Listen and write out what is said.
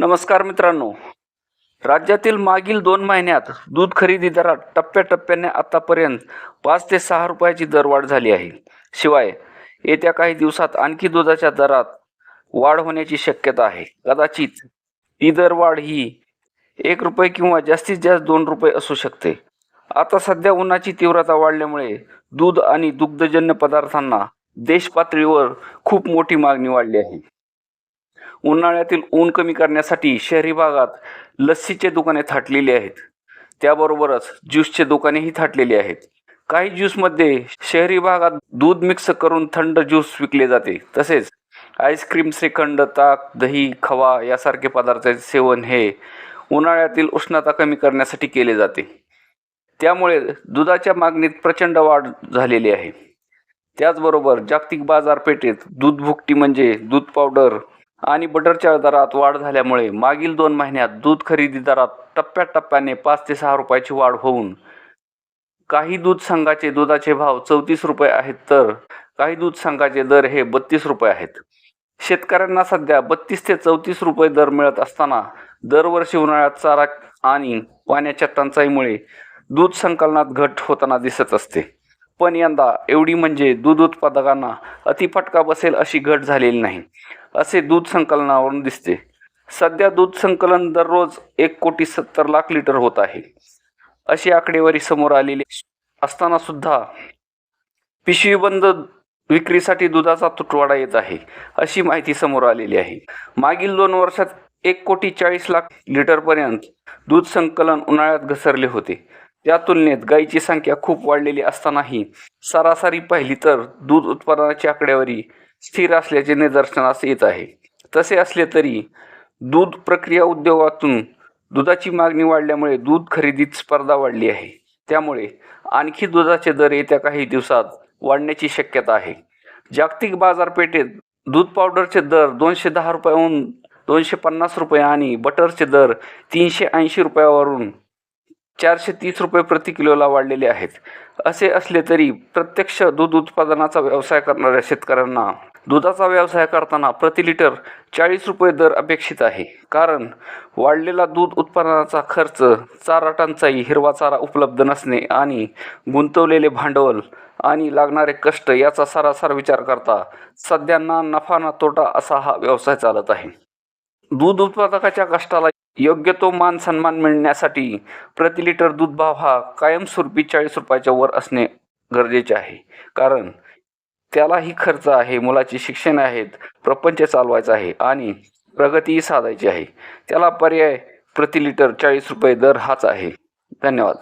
नमस्कार मित्रांनो. राज्यातील मागील दोन महिन्यात दूध खरेदी दरात टप्प्याटप्प्याने आतापर्यंत पाच ते सहा रुपयाची दरवाढ झाली आहे. शिवाय येत्या काही दिवसात आणखी दुधाच्या दरात वाढ होण्याची शक्यता आहे. कदाचित ही दरवाढ ही एक रुपये किंवा जास्तीत जास्त दोन रुपये असू शकते. आता सध्या उन्हाची तीव्रता वाढल्यामुळे दूध आणि दुग्धजन्य पदार्थांना देशपातळीवर खूप मोठी मागणी वाढली आहे. उन्हाळ्यातील ऊन कमी करण्यासाठी शहरी भागात लस्सीचे दुकाने थाटलेली आहेत. त्याबरोबरच ज्यूसचे दुकानेही थाटलेली आहेत. काही ज्यूसमध्ये शहरी भागात दूध मिक्स करून थंड ज्यूस विकले जाते. तसेच आईस्क्रीम श्रीखंड ताक दही खवा यासारखे पदार्थाचे सेवन हे उन्हाळ्यातील उष्णता कमी करण्यासाठी केले जाते. त्यामुळे दुधाच्या मागणीत प्रचंड वाढ झालेली आहे. त्याचबरोबर जागतिक बाजारपेठेत दूध भुकटी म्हणजे दूध पावडर आणि बटरच्या दरात वाढ झाल्यामुळे मागील दोन महिन्यात दूध खरेदी दरात टप्प्याटप्प्याने पाच ते सहा रुपयाची वाढ होऊन काही दूध संघाचे दुधाचे भाव चौतीस रुपये आहेत तर काही दूध संघाचे दर हे बत्तीस रुपये आहेत. शेतकऱ्यांना सध्या बत्तीस ते चौतीस रुपये दर मिळत असताना दरवर्षी उन्हाळ्यात चारा आणि पाण्याच्या टंचाईमुळे दूध संकलनात घट होताना दिसत असते. पण यंदा एवढी म्हणजे दूध उत्पादकांना अतिफटका बसेल अशी घट झालेली नाही. असे दूध संकलनावरून दिसते. सध्या दूध संकलन दररोज एक कोटी सत्तर लाख लिटर होत आहे. अशी आकडेवारी समोर आलेली असताना सुद्धा पिशवीबंद विक्रीसाठी दुधाचा तुटवाडा येत आहे अशी माहिती समोर आलेली आहे. मागील दोन वर्षात एक कोटी चाळीस लाख लिटरपर्यंत दूध संकलन उन्हाळ्यात घसरले होते. त्या तुलनेत गायीची संख्या खूप वाढलेली असतानाही सरासरी पाहिली तर दूध उत्पादनाची आकडेवारी स्थिर असल्याचे निदर्शनास येत आहे. तसे असले तरी दूध प्रक्रिया उद्योगातून दुधाची मागणी वाढल्यामुळे दूध खरेदीत स्पर्धा वाढली आहे. त्यामुळे आणखी दुधाचे दर येत्या काही दिवसात वाढण्याची शक्यता आहे. जागतिक बाजारपेठेत दूध पावडरचे दर दोनशे दहा रुपयाहून दोनशे पन्नास रुपये आणि बटरचे दर तीनशे ऐंशी रुपयावरून चारशे तीस रुपये प्रति किलोला वाढलेले आहेत. असे असले तरी प्रत्यक्ष दूध उत्पादनाचा व्यवसाय करणाऱ्या शेतकऱ्यांना दुधाचा व्यवसाय करताना प्रति लिटर चाळीस रुपये दर अपेक्षित आहे. कारण वाढलेला दूध उत्पादनाचा खर्च चारा टंचाई हिरवा चारा उपलब्ध नसणे आणि गुंतवलेले भांडवल आणि लागणारे कष्ट याचा सरासर विचार करता सध्या ना नफा ना तोटा असा हा व्यवसाय चालत आहे. दूध उत्पादकाच्या कष्टाला योग्य तो मान सन्मान मिळण्यासाठी प्रति लिटर दूध भाव हा कायमस्वरूपी चाळीस रुपयाच्या वर असणे गरजेचे आहे. कारण त्यालाही खर्च आहे मुलाचे शिक्षण आहेत प्रपंच चालवायचा आहे आणि प्रगतीही साधायची आहे. त्याला पर्याय प्रति लिटर चाळीस रुपये दर हाच आहे. धन्यवाद.